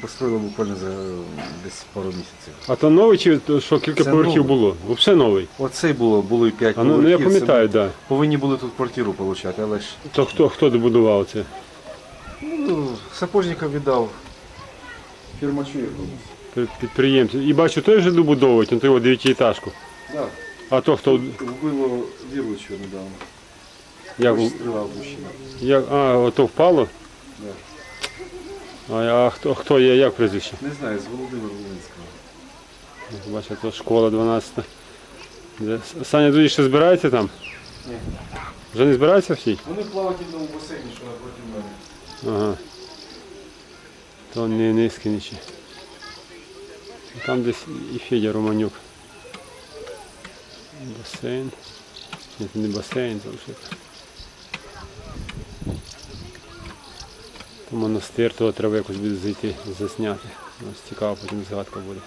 построїли буквально за десь пару місяців. А то новий чи що кілька Це поверхів новий. було? Взагалі новий. Оцей було, було і 5 А ну, ну я поверхів, це пам'ятаю, так. Да. Повинні були тут квартиру отримати, але ж То хто, хто добудував це? ну, сапожника віддав. Фірма чує. Під- Підприємці. І бачу, той вже добудовують, на того дев'ятиэтажку. Да. А то хто Вбило віруючого недавно. як, Стріла як а, ото впало? Да. А, а хто хто є, як прізвище? Не знаю, з Володимира Волинського. Бачите, то школа 12. Де? Саня Дуді ще збирається там? Ні. Вже не збирається всі? Вони плавають в одному басейні, що напроти мене. Ага. То не низькі нічі. Там десь і Федя Романюк. Басейн. Ні, це не басейн, це вже. То монастир, того треба якось буде зайти, засняти. Ось цікаво, потім згадка буде.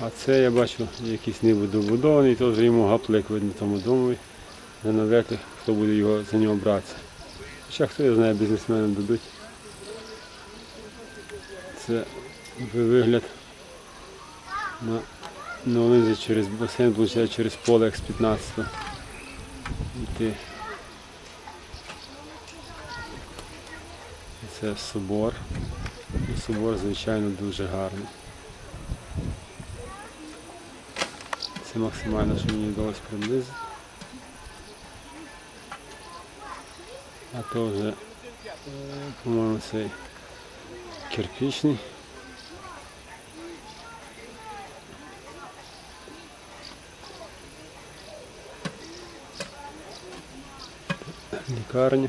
А це я бачу якийсь недобудований, теж йому гаплик видно тому домові. Зановити, хто буде його за нього братися. Ще хто я знає, бізнесменам дадуть. Це вигляд на Новолинзі через басейн, через поле як з 15 Це собор. І собор, звичайно, дуже гарний. Це максимально, що мені вдалося приблизити. А то вже, по-моєму, цей кирпичний. Лікарня.